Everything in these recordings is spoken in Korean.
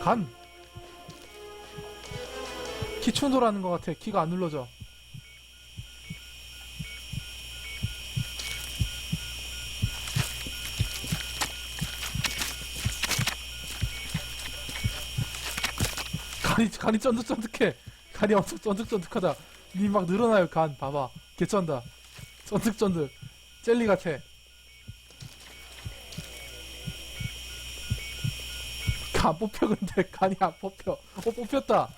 간! 키 충돌하는 것 같아. 키가 안 눌러져. 간이, 간이 쫀득쫀득해. 간이 엄청 쫀득쫀득하다. 니 막 늘어나요, 간. 봐봐. 개쩐다. 쫀득쫀득. 젤리 같아. 간 뽑혀, 근데 간이 안 뽑혀. 어, 뽑혔다.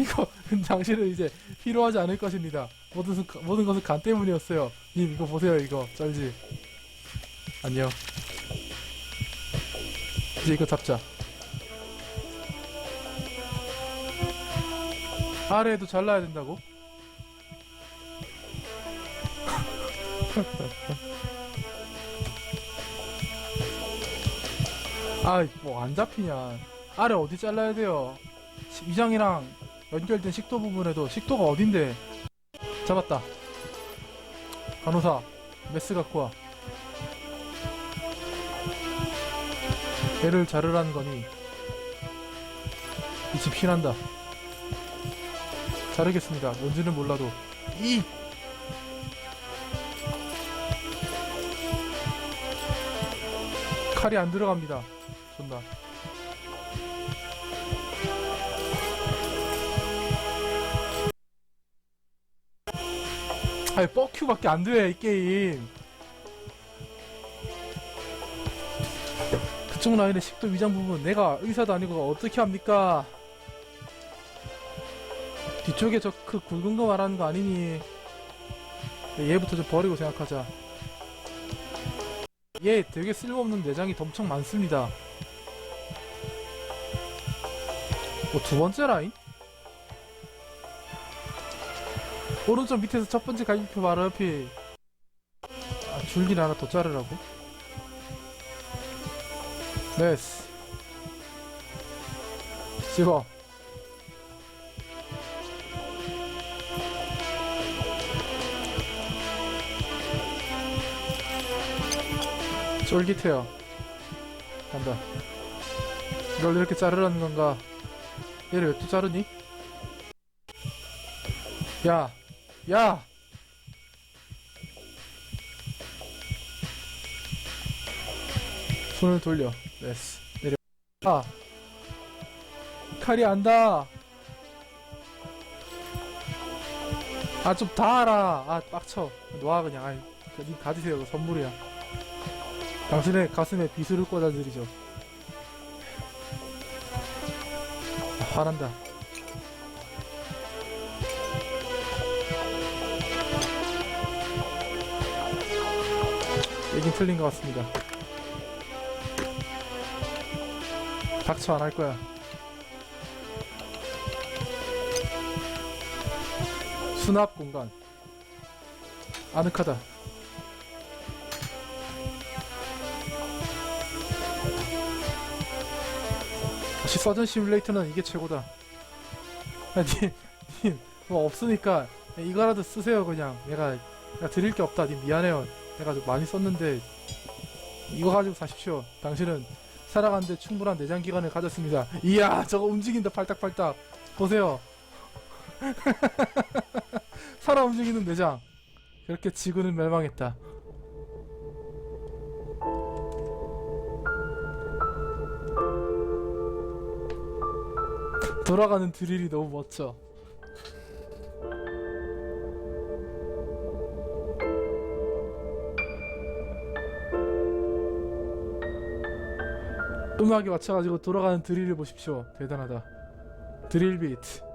이거, 당신은 이제 필요하지 않을 것입니다. 모든, 수- 모든 것은 간 때문이었어요. 님, 이거 보세요, 이거. 쩔지. 안녕. 이제 이거 잡자. 아래에도 잘라야 된다고? 아이, 뭐 안 잡히냐. 아래 어디 잘라야 돼요? 시- 위장이랑 연결된 식도 부분에도 식도가 어딘데? 잡았다. 간호사, 메스 갖고 와. 배를 자르라는 거니 이집 피난다. 자르겠습니다. 뭔지는 몰라도 이 칼이 안 들어갑니다. 존나. 아니 뻑큐밖에 안 돼 이 게임. 그쪽 라인의 식도 위장 부분 내가 의사도 아니고 어떻게 합니까? 뒤쪽에 저 그 굵은 거 말하는 거 아니니? 얘부터 좀 버리고 생각하자. 얘 되게 쓸모없는 내장이 엄청 많습니다. 뭐두 번째 라인? 오른쪽 밑에서 첫 번째 갈비뼈 바로 옆에. 아, 줄기를 하나 더 자르라고? 네스 씹어. 쫄깃해요. 간다. 이걸 이렇게 자르라는 건가 얘를 왜 또 자르니? 야! 야! 손을 돌려. 네스 내려. 아! 칼이 안다 아. 좀 닿아라. 아 빡쳐. 놔 그냥. 아이 니 가지세요. 선물이야. 당신의 가슴에 비수를 꽂아드리죠 아, 화난다. 얘긴 틀린 것 같습니다. 닥쳐 안 할 거야. 수납 공간. 아늑하다 역시 서전 시뮬레이터는 이게 최고다. 님, 뭐 없으니까 이거라도 쓰세요 그냥. 내가 내가 드릴 게 없다. 님 미안해요. 내가 좀 많이 썼는데 이거 가지고 사십시오. 당신은 살아가는데 충분한 내장 기관을 가졌습니다. 이야 저거 움직인다. 팔딱팔딱. 보세요. 살아 움직이는 내장. 그렇게 지구는 멸망했다 돌아가는 드릴이 너무 멋져. 음악에 맞춰가지고 돌아가는 드릴을 보십시오. 대단하다. 드릴 비트